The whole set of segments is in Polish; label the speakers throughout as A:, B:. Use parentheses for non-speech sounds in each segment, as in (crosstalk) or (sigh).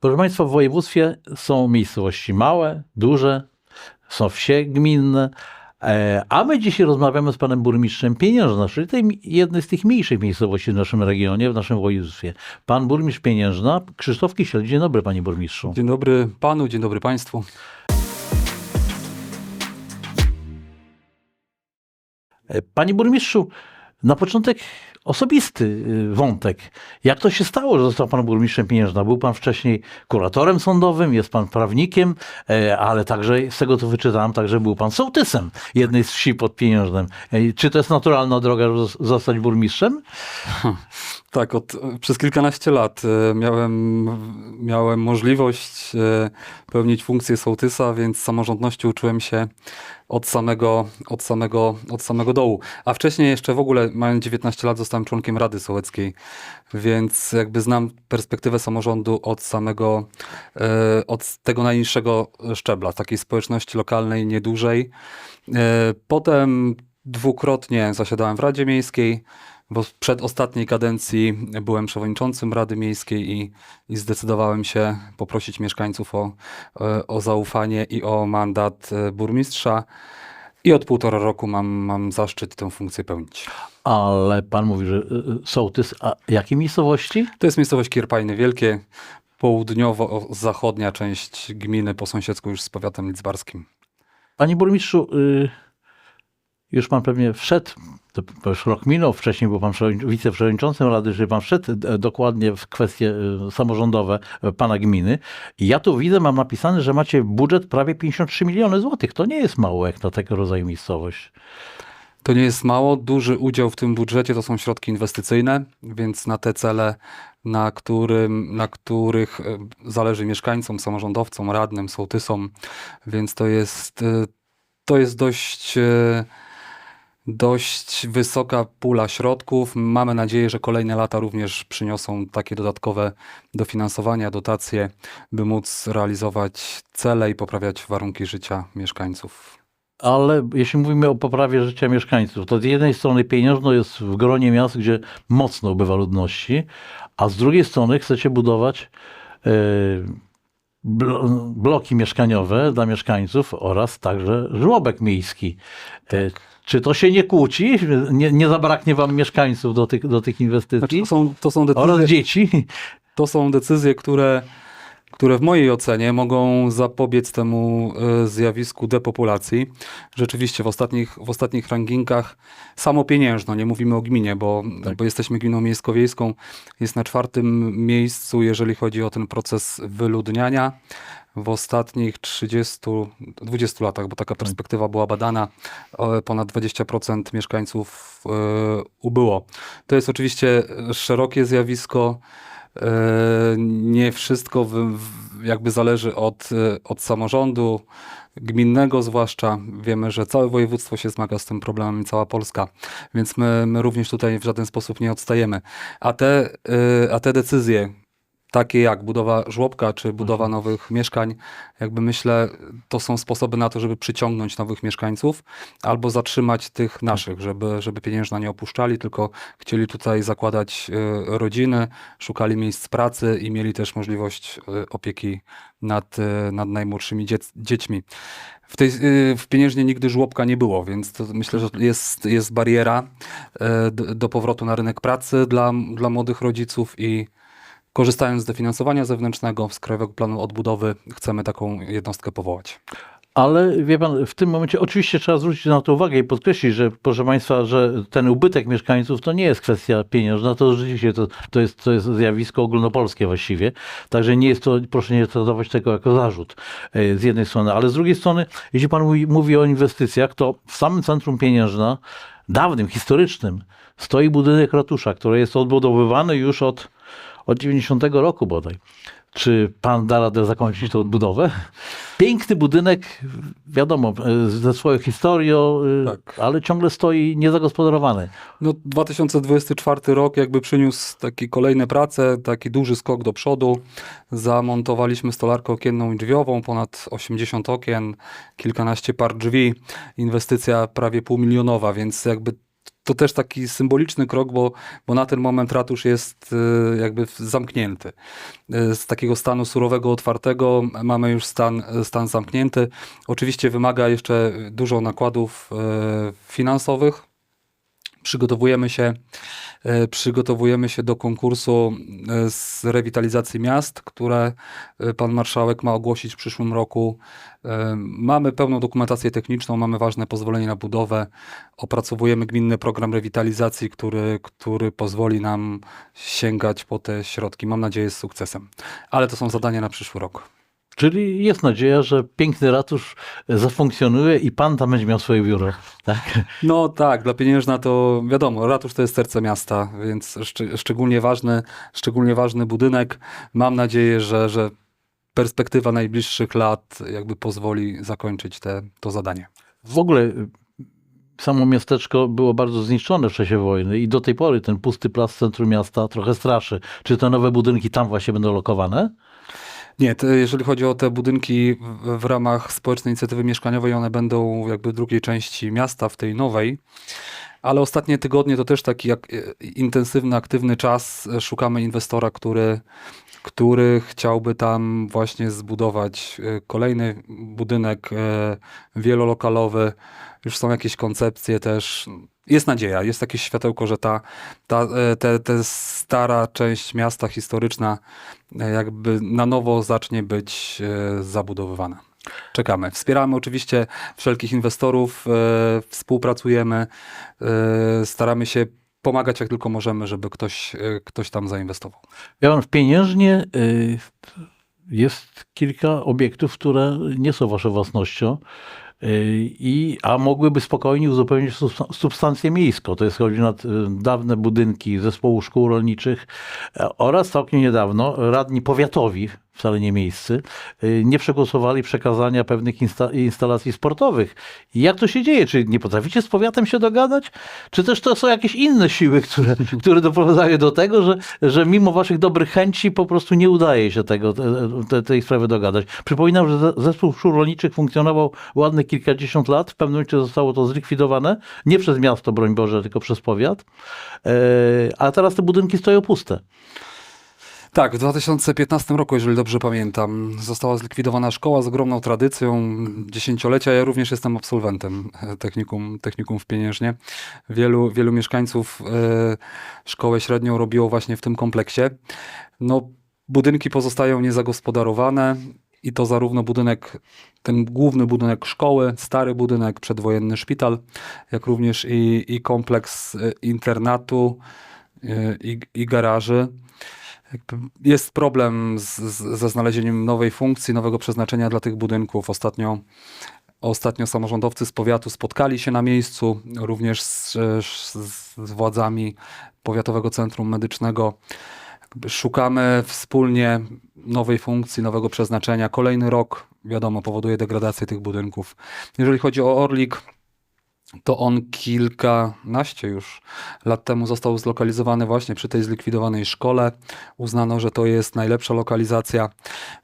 A: Proszę Państwa, w województwie są miejscowości małe, duże, są wsie gminne, e, a my dzisiaj rozmawiamy z panem burmistrzem Pieniężna, czyli tej, jednej z tych mniejszych miejscowości w naszym regionie, w naszym województwie. Pan burmistrz Pieniężna, Krzysztof Kisiel. Dzień dobry, panie burmistrzu.
B: Dzień dobry panu, dzień dobry państwu.
A: E, Panie burmistrzu, na początek osobisty y, wątek. Jak to się stało, że został pan burmistrzem Pieniężna? Był pan wcześniej kuratorem sądowym, jest pan prawnikiem, e, ale także, z tego co wyczytałem, także był pan sołtysem jednej z wsi pod Pieniężnem. E, Czy to jest naturalna droga, żeby zos- zostać burmistrzem? (laughs)
B: Tak, od, przez kilkanaście lat e, miałem, miałem możliwość pełnić funkcję sołtysa, więc samorządności uczyłem się od samego, od, samego, od samego dołu. A wcześniej jeszcze w ogóle, mając 19 lat, zostałem członkiem Rady Sołeckiej, więc jakby znam perspektywę samorządu od samego, e, od tego najniższego szczebla, takiej społeczności lokalnej, niedużej. E, Potem dwukrotnie zasiadałem w Radzie Miejskiej, bo przed ostatniej kadencji byłem przewodniczącym Rady Miejskiej i, i zdecydowałem się poprosić mieszkańców o, e, o zaufanie i o mandat e, burmistrza. I od półtora roku mam, mam zaszczyt tę funkcję pełnić.
A: Ale pan mówi, że y, sołtys, a jakiej miejscowości?
B: To jest miejscowość Kierpajny Wielkie, południowo-zachodnia część gminy po sąsiedzku już z powiatem lidzbarskim.
A: Panie burmistrzu, y, już pan pewnie wszedł, to rok minął, wcześniej był pan przewodnic- wiceprzewodniczącym Rady, że pan wszedł e, dokładnie w kwestie e, samorządowe e, pana gminy. I ja tu widzę, mam napisane, że macie budżet prawie 53 miliony złotych. To nie jest mało jak na tego rodzaju miejscowość.
B: To nie jest mało. Duży udział w tym budżecie to są środki inwestycyjne, więc na te cele, na, którym, na których zależy mieszkańcom, samorządowcom, radnym, sołtysom, więc to jest, to jest dość, dość wysoka pula środków. Mamy nadzieję, że kolejne lata również przyniosą takie dodatkowe dofinansowania, dotacje, by móc realizować cele i poprawiać warunki życia mieszkańców.
A: Ale jeśli mówimy o poprawie życia mieszkańców, to z jednej strony Pieniężno jest w gronie miast, gdzie mocno ubywa ludności, a z drugiej strony chcecie budować e, blo- bloki mieszkaniowe dla mieszkańców oraz także żłobek miejski. E, Czy to się nie kłóci? Nie, nie zabraknie wam mieszkańców do tych, do tych
B: Znaczy,
A: inwestycji?
B: to, są, to, są decyzje,
A: Oraz dzieci?
B: to są decyzje, które, które w mojej ocenie mogą zapobiec temu e, zjawisku depopulacji. Rzeczywiście w ostatnich, w ostatnich rankingach samo pieniężno, nie mówimy o gminie, bo,
A: Tak.
B: bo jesteśmy gminą miejsko-wiejską, jest na czwartym miejscu, jeżeli chodzi o ten proces wyludniania. W ostatnich 30, 20 latach, bo taka perspektywa była badana, e, ponad 20% mieszkańców e, ubyło. To jest oczywiście szerokie zjawisko. E, Nie wszystko jakby zależy od, e, od samorządu gminnego, zwłaszcza. Wiemy, że całe województwo się zmaga z tym problemem, i cała Polska, więc my, my również tutaj w żaden sposób nie odstajemy. A te, e, a te decyzje, takie jak budowa żłobka czy budowa nowych mieszkań, jakby myślę, to są sposoby na to, żeby przyciągnąć nowych mieszkańców albo zatrzymać tych naszych, żeby, żeby pieniężna nie opuszczali, tylko chcieli tutaj zakładać e, rodziny, szukali miejsc pracy i mieli też możliwość e, opieki nad, e, nad najmłodszymi dziec- dziećmi. W, tej, w pieniężnie nigdy żłobka nie było, więc myślę, że jest, jest bariera do, do powrotu na rynek pracy dla, dla młodych rodziców i korzystając z dofinansowania zewnętrznego z Krajowego Planu Odbudowy chcemy taką jednostkę powołać.
A: Ale wie pan, w tym momencie oczywiście trzeba zwrócić na to uwagę i podkreślić, że proszę państwa, że ten ubytek mieszkańców to nie jest kwestia pieniężna, to rzeczywiście to, to, jest, to jest zjawisko ogólnopolskie właściwie. Także nie jest to, proszę nie traktować tego jako zarzut e, z jednej strony, ale z drugiej strony, jeśli pan mówi, mówi o inwestycjach, to w samym centrum pieniężna, dawnym, historycznym, stoi budynek ratusza, który jest odbudowywany już od, od 90 roku bodaj. Czy pan da radę zakończyć tę odbudowę? Piękny budynek, wiadomo, e, ze swoją historią, e,
B: Tak.
A: ale ciągle stoi niezagospodarowany.
B: No, 2024 rok jakby przyniósł takie kolejne prace, taki duży skok do przodu. Zamontowaliśmy stolarkę okienną i drzwiową, ponad 80 okien, kilkanaście par drzwi. Inwestycja prawie półmilionowa, więc jakby to też taki symboliczny krok, bo, bo na ten moment ratusz jest e, jakby zamknięty. E, Z takiego stanu surowego, otwartego mamy już stan, stan zamknięty. Oczywiście wymaga jeszcze dużo nakładów e, finansowych. Przygotowujemy się, e, przygotowujemy się do konkursu e, z rewitalizacji miast, które e, pan marszałek ma ogłosić w przyszłym roku. Mamy pełną dokumentację techniczną, mamy ważne pozwolenie na budowę. Opracowujemy gminny program rewitalizacji, który, który pozwoli nam sięgać po te środki. Mam nadzieję z sukcesem. Ale to są zadania na przyszły rok.
A: Czyli jest nadzieja, że piękny ratusz zafunkcjonuje i pan tam będzie miał swoje biuro. Tak?
B: No tak, dla pieniężna to wiadomo, ratusz to jest serce miasta, więc szcz- szczególnie ważny, szczególnie ważny budynek. Mam nadzieję, że, że perspektywa najbliższych lat jakby pozwoli zakończyć te, to zadanie.
A: W ogóle y, samo miasteczko było bardzo zniszczone w czasie wojny i do tej pory ten pusty plac w centrum miasta trochę straszy. Czy te nowe budynki tam właśnie będą lokowane?
B: Nie, jeżeli chodzi o te budynki w, ramach społecznej inicjatywy mieszkaniowej, one będą jakby w drugiej części miasta, w tej nowej. Ale ostatnie tygodnie to też taki jak, intensywny, aktywny czas. E, Szukamy inwestora, który, który chciałby tam właśnie zbudować e, kolejny budynek e, wielolokalowy. Już są jakieś koncepcje też. Jest nadzieja, jest jakieś światełko, że ta, ta, e, te, te stara część miasta historyczna e, jakby na nowo zacznie być e, zabudowywana. Czekamy. Wspieramy oczywiście wszelkich inwestorów, współpracujemy, staramy się pomagać jak tylko możemy, żeby ktoś, ktoś tam zainwestował.
A: Ja mam w Pieniężnie jest kilka obiektów, które nie są waszą własnością. Y, I, a mogłyby spokojnie uzupełnić substa- substancję miejską. To jest chodzi na y, dawne budynki zespołu szkół rolniczych e, oraz całkiem niedawno radni powiatowi, wcale nie miejscy, y, nie przegłosowali przekazania pewnych insta- instalacji sportowych. I jak to się dzieje? Czy nie potraficie z powiatem się dogadać? Czy też to są jakieś inne siły, które, (laughs) które doprowadzają do tego, że, że mimo waszych dobrych chęci po prostu nie udaje się tego, te, te, tej sprawy dogadać? Przypominam, że ze- zespół szkół rolniczych funkcjonował ładne kilkadziesiąt lat. W pewnym momencie zostało to zlikwidowane. Nie przez miasto, broń Boże, tylko przez powiat. E, a teraz te budynki stoją puste.
B: Tak, w 2015 roku, jeżeli dobrze pamiętam, została zlikwidowana szkoła z ogromną tradycją, dziesięciolecia. Ja również jestem absolwentem e, technikum, technikum w Pieniężnie. Wielu, wielu mieszkańców e, szkołę średnią robiło właśnie w tym kompleksie. No, budynki pozostają niezagospodarowane i to zarówno budynek, ten główny budynek szkoły, stary budynek, przedwojenny szpital, jak również i, i kompleks e, internatu i, i garaży jest problem z, z, ze znalezieniem nowej funkcji, nowego przeznaczenia dla tych budynków. Ostatnio, ostatnio samorządowcy z powiatu spotkali się na miejscu, również z, z, z władzami Powiatowego Centrum Medycznego. Szukamy wspólnie nowej funkcji, nowego przeznaczenia. Kolejny rok, wiadomo, powoduje degradację tych budynków. Jeżeli chodzi o Orlik, to on kilkanaście już lat temu został zlokalizowany właśnie przy tej zlikwidowanej szkole. Uznano, że to jest najlepsza lokalizacja.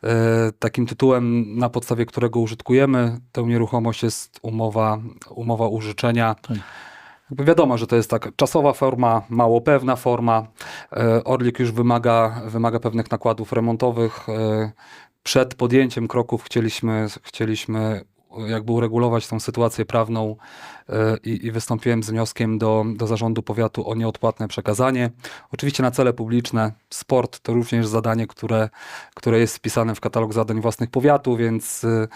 B: E, Takim tytułem, na podstawie którego użytkujemy tę nieruchomość jest umowa, umowa użyczenia.
A: Tak.
B: Wiadomo, że to jest taka czasowa forma, mało pewna forma. E, Orlik już wymaga, wymaga pewnych nakładów remontowych. E, Przed podjęciem kroków chcieliśmy, chcieliśmy jakby uregulować tą sytuację prawną e, i, i wystąpiłem z wnioskiem do, do zarządu powiatu o nieodpłatne przekazanie. Oczywiście na cele publiczne. Sport to również zadanie, które, które jest wpisane w katalog zadań własnych powiatu, więc e,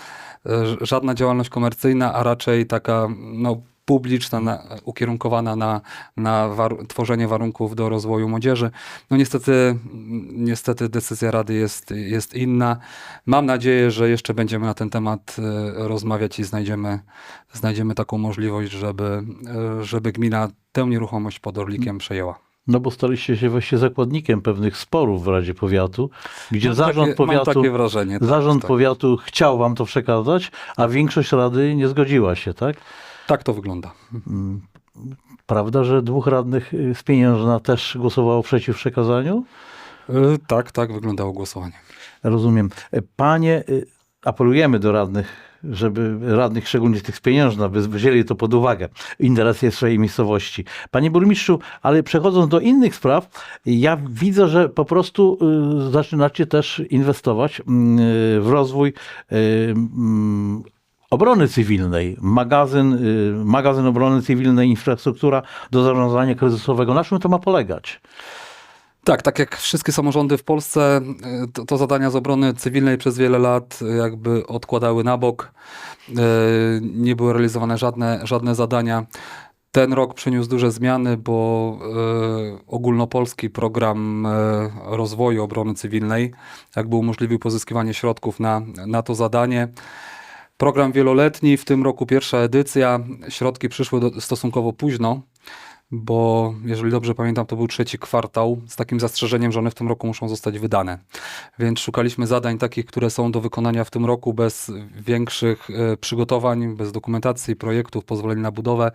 B: e, żadna działalność komercyjna, a raczej taka no, publiczna, na, ukierunkowana na, na war- tworzenie warunków do rozwoju młodzieży. No niestety, niestety decyzja Rady jest, jest inna. Mam nadzieję, że jeszcze będziemy na ten temat e, rozmawiać i znajdziemy, znajdziemy taką możliwość, żeby, e, żeby gmina tę nieruchomość pod Orlikiem przejęła.
A: No bo staliście się właściwie zakładnikiem pewnych sporów w Radzie Powiatu, gdzie
B: Mam
A: zarząd
B: takie, mam
A: powiatu...
B: takie wrażenie. tak,
A: Zarząd
B: tak.
A: powiatu chciał wam to przekazać, a większość rady nie zgodziła się, tak?
B: Tak to wygląda.
A: Prawda, że dwóch radnych z Pieniężna też głosowało przeciw przekazaniu?
B: E, Tak, tak wyglądało głosowanie.
A: Rozumiem. E, Panie, y, apelujemy do radnych żeby radnych, szczególnie tych z pieniężna, by wzięli to pod uwagę, interesy swojej miejscowości. Panie burmistrzu, ale przechodząc do innych spraw, ja widzę, że po prostu zaczynacie też inwestować mm, w rozwój mm, obrony cywilnej, magazyn, y, magazyn obrony cywilnej, infrastruktura do zarządzania kryzysowego. Na czym to ma polegać?
B: Tak, tak jak wszystkie samorządy w Polsce, y, to, to zadania z obrony cywilnej przez wiele lat jakby odkładały na bok. Y, Nie były realizowane żadne, żadne zadania. Ten rok przyniósł duże zmiany, bo ogólnopolski program rozwoju obrony cywilnej jakby umożliwił pozyskiwanie środków na, na to zadanie. Program wieloletni, w tym roku pierwsza edycja. Środki przyszły do, stosunkowo późno, bo jeżeli dobrze pamiętam, to był trzeci kwartał, z takim zastrzeżeniem, że one w tym roku muszą zostać wydane. Więc szukaliśmy zadań takich, które są do wykonania w tym roku bez większych e, przygotowań, bez dokumentacji, projektów, pozwoleń na budowę.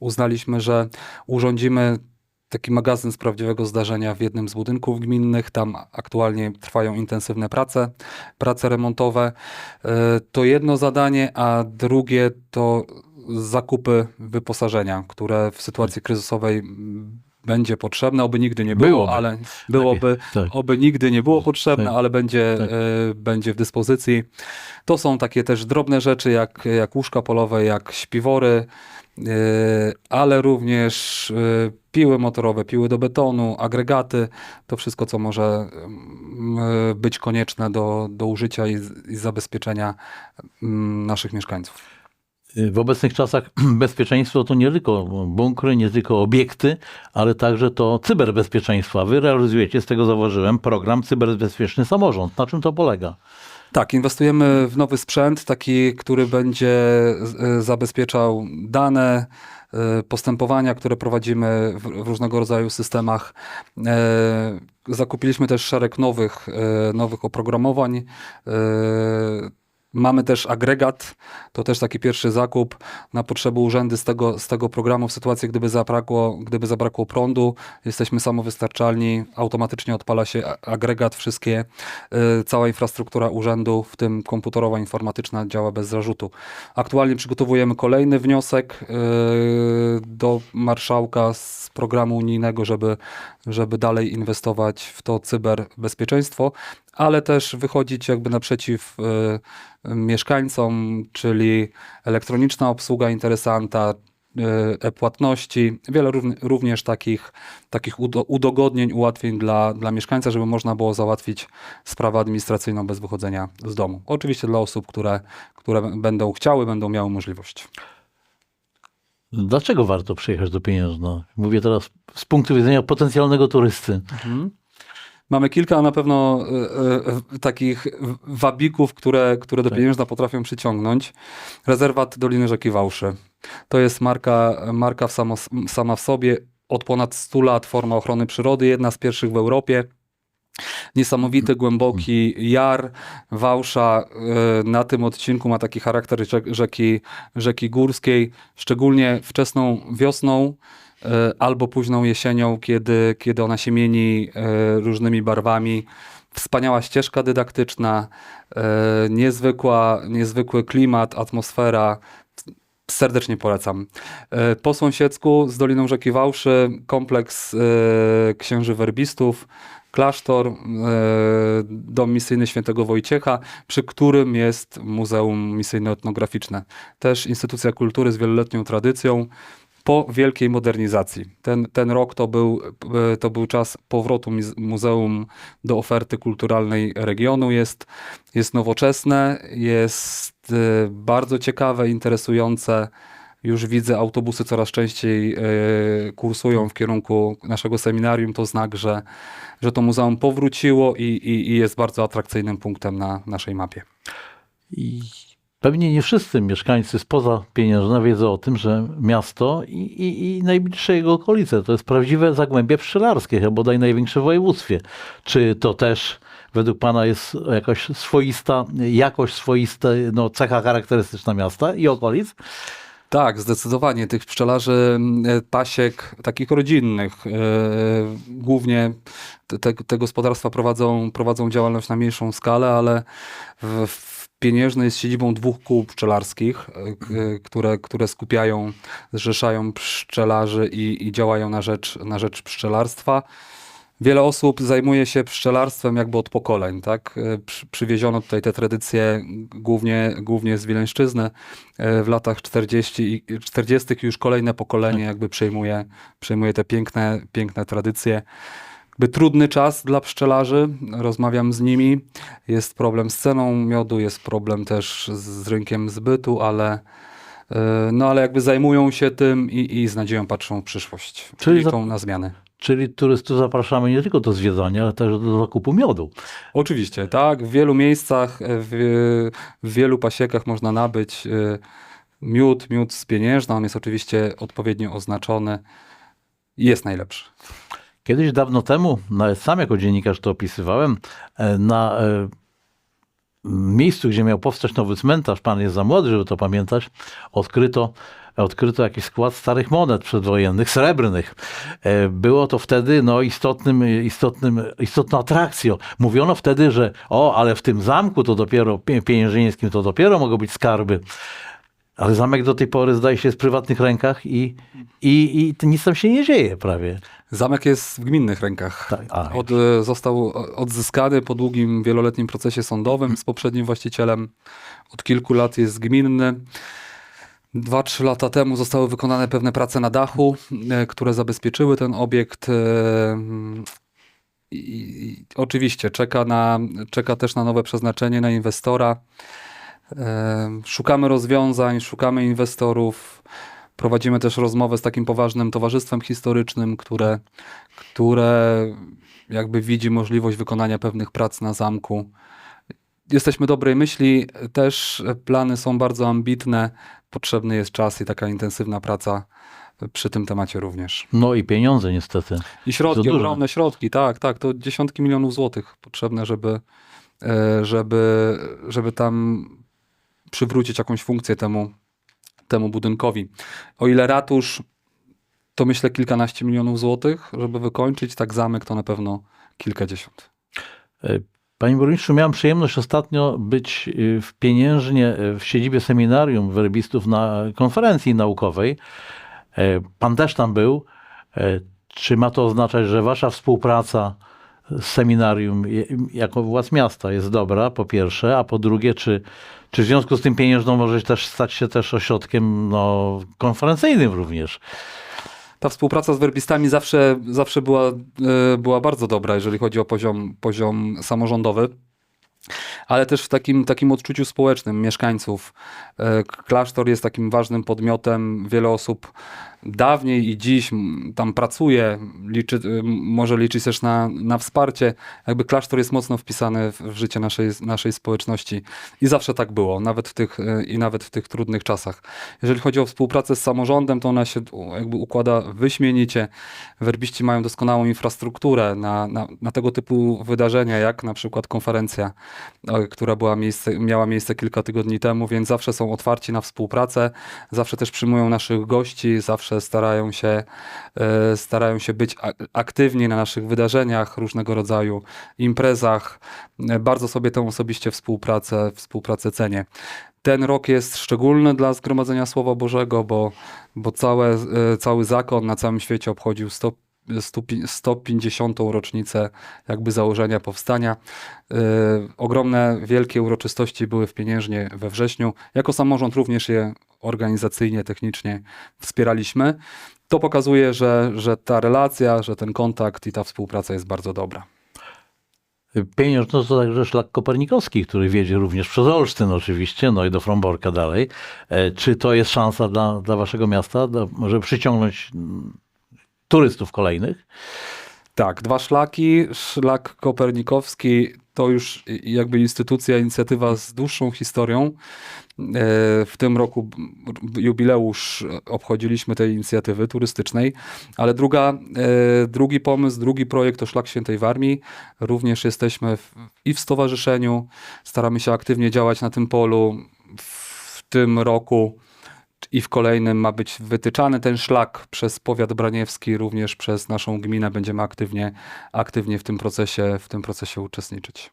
B: Uznaliśmy, że urządzimy taki magazyn z prawdziwego zdarzenia w jednym z budynków gminnych. Tam aktualnie trwają intensywne prace, prace remontowe. E, To jedno zadanie, a drugie to zakupy wyposażenia, które w sytuacji kryzysowej będzie potrzebne, oby nigdy nie było,
A: Byłoby.
B: ale byłoby,
A: tak.
B: oby nigdy nie było potrzebne,
A: Tak.
B: ale będzie,
A: Tak.
B: e, będzie w dyspozycji. To są takie też drobne rzeczy, jak, jak łóżka polowe, jak śpiwory, ale również e, piły motorowe, piły do betonu, agregaty, to wszystko, co może mm, e, być konieczne do, do użycia i, i zabezpieczenia mm, naszych mieszkańców.
A: W obecnych czasach (clears throat) bezpieczeństwo to nie tylko bunkry, nie tylko obiekty, ale także to cyberbezpieczeństwo. Wy realizujecie, z tego zauważyłem, program Cyberbezpieczny Samorząd. Na czym to polega?
B: Tak, inwestujemy w nowy sprzęt, taki, który będzie e, zabezpieczał dane, e, postępowania, które prowadzimy w, różnego rodzaju systemach. E, Zakupiliśmy też szereg nowych, nowych oprogramowań. Mamy też agregat, to też taki pierwszy zakup na potrzeby urzędy z tego, z tego programu w sytuacji, gdyby zabrakło, gdyby zabrakło prądu. Jesteśmy samowystarczalni, automatycznie odpala się agregat, wszystkie, y, cała infrastruktura urzędu, w tym komputerowa, informatyczna działa bez zarzutu. Aktualnie przygotowujemy kolejny wniosek y, do marszałka z programu unijnego, żeby, żeby dalej inwestować w to cyberbezpieczeństwo, ale też wychodzić jakby naprzeciw y, mieszkańcom, czyli elektroniczna obsługa interesanta, y, e-płatności, wiele równi- również takich, takich udo- udogodnień, ułatwień dla, dla mieszkańca, żeby można było załatwić sprawę administracyjną bez wychodzenia z domu. Oczywiście dla osób, które, które będą chciały, będą miały możliwość.
A: Dlaczego warto przyjechać do Pieniężna? Mówię teraz z punktu widzenia potencjalnego turysty.
B: Mamy kilka na pewno e, e, takich wabików, które, które do
A: Tak.
B: pieniężna potrafią przyciągnąć. Rezerwat Doliny Rzeki Wałszy. To jest marka, marka w samo, sama w sobie. Od ponad 100 lat forma ochrony przyrody, jedna z pierwszych w Europie. Niesamowity, głęboki jar. Wałsza e, na tym odcinku ma taki charakter rzek- rzeki, rzeki górskiej, szczególnie wczesną wiosną albo późną jesienią, kiedy, kiedy ona się mieni e, różnymi barwami. Wspaniała ścieżka dydaktyczna, e, niezwykła, niezwykły klimat, atmosfera. Serdecznie polecam. E, Po sąsiedzku z Doliną Rzeki Wałszy kompleks e, księży werbistów, klasztor, e, dom misyjny świętego Wojciecha, przy którym jest Muzeum Misyjno-Etnograficzne. Też instytucja kultury z wieloletnią tradycją po wielkiej modernizacji. Ten, ten rok to był, to był czas powrotu muzeum do oferty kulturalnej regionu. Jest, jest nowoczesne, jest e, bardzo ciekawe, interesujące. Już widzę, autobusy coraz częściej e, kursują w kierunku naszego seminarium. To znak, że, że to muzeum powróciło i, i, i jest bardzo atrakcyjnym punktem na naszej mapie.
A: I pewnie nie wszyscy mieszkańcy spoza Pieniężna wiedzą o tym, że miasto i, i, i najbliższe jego okolice to jest prawdziwe zagłębie pszczelarskie, chyba bodaj największe w województwie. Czy to też według Pana jest jakaś swoista, jakoś swoista no, cecha charakterystyczna miasta i okolic?
B: Tak, zdecydowanie. Tych pszczelarzy e, pasiek takich rodzinnych, e, głównie te, te gospodarstwa prowadzą, prowadzą działalność na mniejszą skalę, ale w, w Pieniężny jest siedzibą dwóch kół pszczelarskich, e, które, które skupiają, zrzeszają pszczelarzy i, i działają na rzecz, na rzecz pszczelarstwa. Wiele osób zajmuje się pszczelarstwem jakby od pokoleń, tak? E, Przy, przywieziono tutaj te tradycje głównie, głównie z Wileńszczyzny. E, W latach 40, i- 40. już kolejne pokolenie jakby przejmuje, przejmuje te piękne, piękne tradycje. Jakby trudny czas dla pszczelarzy, rozmawiam z nimi. Jest problem z ceną miodu, jest problem też z rynkiem zbytu, ale e, no ale jakby zajmują się tym i, i z nadzieją patrzą w przyszłość.
A: Czyli
B: tą na zmiany.
A: Czyli turystów zapraszamy nie tylko do zwiedzania, ale też do zakupu miodu.
B: Oczywiście, tak. W wielu miejscach, e, w, w wielu pasiekach można nabyć e, miód, miód z pieniężna. On jest oczywiście odpowiednio oznaczony i jest najlepszy.
A: Kiedyś dawno temu, nawet sam jako dziennikarz to opisywałem, e, na e, miejscu, gdzie miał powstać nowy cmentarz, pan jest za młody, żeby to pamiętać, odkryto, odkryto jakiś skład starych monet przedwojennych, srebrnych. E, Było to wtedy no, istotnym, istotnym, istotną atrakcją. Mówiono wtedy, że o, ale w tym zamku to dopiero, pie- pieniężyńskim to dopiero mogą być skarby. Ale zamek do tej pory zdaje się jest w prywatnych rękach i, i, i nic tam się nie dzieje prawie.
B: Zamek jest w gminnych rękach.
A: Tak, a,
B: Od, został odzyskany po długim, wieloletnim procesie sądowym z poprzednim właścicielem. Od kilku lat jest gminny. Dwa, trzy lata temu zostały wykonane pewne prace na dachu, e, które zabezpieczyły ten obiekt. e, I, i oczywiście czeka, na, czeka też na nowe przeznaczenie, na inwestora. E, Szukamy rozwiązań, szukamy inwestorów. Prowadzimy też rozmowę z takim poważnym towarzystwem historycznym, które, które jakby widzi możliwość wykonania pewnych prac na zamku. Jesteśmy dobrej myśli, też plany są bardzo ambitne. Potrzebny jest czas i taka intensywna praca przy tym temacie również.
A: No i pieniądze niestety.
B: I środki, ogromne środki, tak, tak, to dziesiątki milionów złotych potrzebne, żeby, e, żeby, żeby tam przywrócić jakąś funkcję temu, temu budynkowi. O ile ratusz, to myślę kilkanaście milionów złotych, żeby wykończyć, tak zamek to na pewno kilkadziesiąt.
A: Panie burmistrzu, miałem przyjemność ostatnio być y, w Pieniężnie, y, w siedzibie seminarium werbistów na konferencji naukowej. E, Pan też tam był. E, Czy ma to oznaczać, że wasza współpraca seminarium jako władz miasta jest dobra, po pierwsze, a po drugie, czy, czy w związku z tym Pieniężną może też stać się też ośrodkiem no, konferencyjnym również?
B: Ta współpraca z werbistami zawsze, zawsze była, e, była bardzo dobra, jeżeli chodzi o poziom, poziom samorządowy. Ale też w takim, takim odczuciu społecznym mieszkańców. E, Klasztor jest takim ważnym podmiotem. Wiele osób dawniej i dziś tam pracuje, liczy, może liczyć też na, na wsparcie. Jakby klasztor jest mocno wpisany w, życie naszej, naszej społeczności i zawsze tak było, nawet w tych, e, i nawet w tych trudnych czasach. Jeżeli chodzi o współpracę z samorządem, to ona się jakby układa wyśmienicie. Werbiści mają doskonałą infrastrukturę na, na, na tego typu wydarzenia, jak na przykład konferencja, e, która była miejsce, miała miejsce kilka tygodni temu, więc zawsze są otwarci na współpracę, zawsze też przyjmują naszych gości, zawsze starają się, e, starają się być aktywni na naszych wydarzeniach, różnego rodzaju imprezach. E, Bardzo sobie tę osobiście współpracę, współpracę cenię. Ten rok jest szczególny dla Zgromadzenia Słowa Bożego, bo, bo całe, e, cały zakon na całym świecie obchodził 100, 100, 150. rocznicę jakby założenia powstania. E, Ogromne, wielkie uroczystości były w Pieniężnie we wrześniu. Jako samorząd również je organizacyjnie, technicznie wspieraliśmy. To pokazuje, że, że ta relacja, że ten kontakt i ta współpraca jest bardzo dobra.
A: Pieniądz no to także szlak kopernikowski, który wiedzie również przez Olsztyn oczywiście, no i do Fromborka dalej. E, Czy to jest szansa dla, dla waszego miasta, żeby przyciągnąć turystów kolejnych?
B: Tak, dwa szlaki. Szlak kopernikowski to już jakby instytucja, inicjatywa z dłuższą historią. E, W tym roku jubileusz obchodziliśmy tej inicjatywy turystycznej, ale druga, e, drugi pomysł, drugi projekt to Szlak Świętej Warmii. Również jesteśmy w, i w stowarzyszeniu, staramy się aktywnie działać na tym polu. W tym roku i w kolejnym ma być wytyczany ten szlak przez powiat braniewski, również przez naszą gminę będziemy aktywnie, aktywnie w tym procesie, w tym procesie uczestniczyć.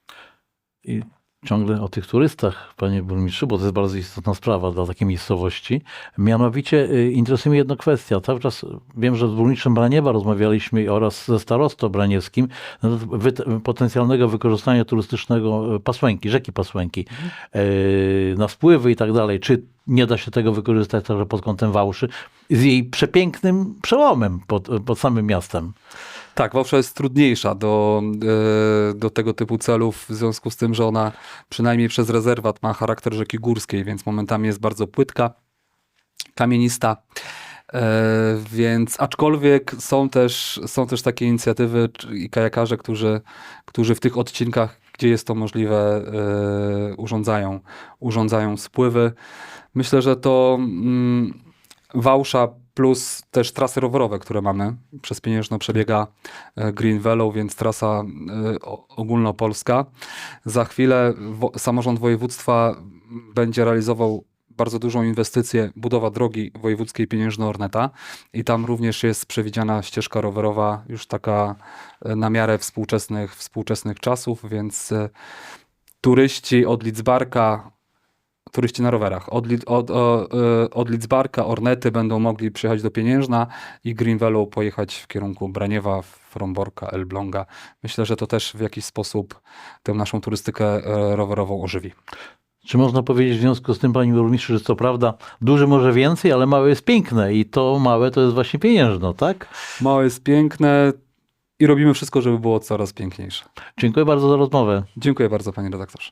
A: I ciągle o tych turystach, panie burmistrzu, bo to jest bardzo istotna sprawa dla takiej miejscowości. Mianowicie y, interesuje mnie jedna kwestia. Cały czas wiem, że z burmistrzem Braniewa rozmawialiśmy oraz ze starostą braniewskim na temat potencjalnego wykorzystania turystycznego y, Pasłęki, rzeki Pasłęki y, na spływy i tak dalej. Czy nie da się tego wykorzystać także pod kątem Wałszy z jej przepięknym przełomem pod, pod samym miastem?
B: Tak, Wałsza jest trudniejsza do, e, do tego typu celów, w związku z tym, że ona przynajmniej przez rezerwat ma charakter rzeki górskiej, więc momentami jest bardzo płytka, kamienista. E, Więc aczkolwiek są też, są też takie inicjatywy i kajakarze, którzy, którzy w tych odcinkach, gdzie jest to możliwe, e, urządzają, urządzają spływy. Myślę, że to mm, Wałsza plus też trasy rowerowe, które mamy. Przez Pieniężno przebiega e, Green Velo, więc trasa e, ogólnopolska. Za chwilę samorząd województwa będzie realizował bardzo dużą inwestycję, budowa drogi wojewódzkiej Pieniężno-Orneta i tam również jest przewidziana ścieżka rowerowa już taka e, na miarę współczesnych, współczesnych czasów, więc turyści od Lidzbarka, turyści na rowerach, od, od, o, e, od Lidzbarka, Ornety będą mogli przyjechać do Pieniężna i Green Velo pojechać w kierunku Braniewa, Fromborka, Elbląga. Myślę, że to też w jakiś sposób tę naszą turystykę e, rowerową ożywi.
A: Czy można powiedzieć w związku z tym, panie burmistrzu, że co prawda duże może więcej, ale małe jest piękne i to małe to jest właśnie pieniężno, tak?
B: Małe jest piękne i robimy wszystko, żeby było coraz piękniejsze.
A: Dziękuję bardzo za rozmowę.
B: Dziękuję bardzo, panie redaktorze.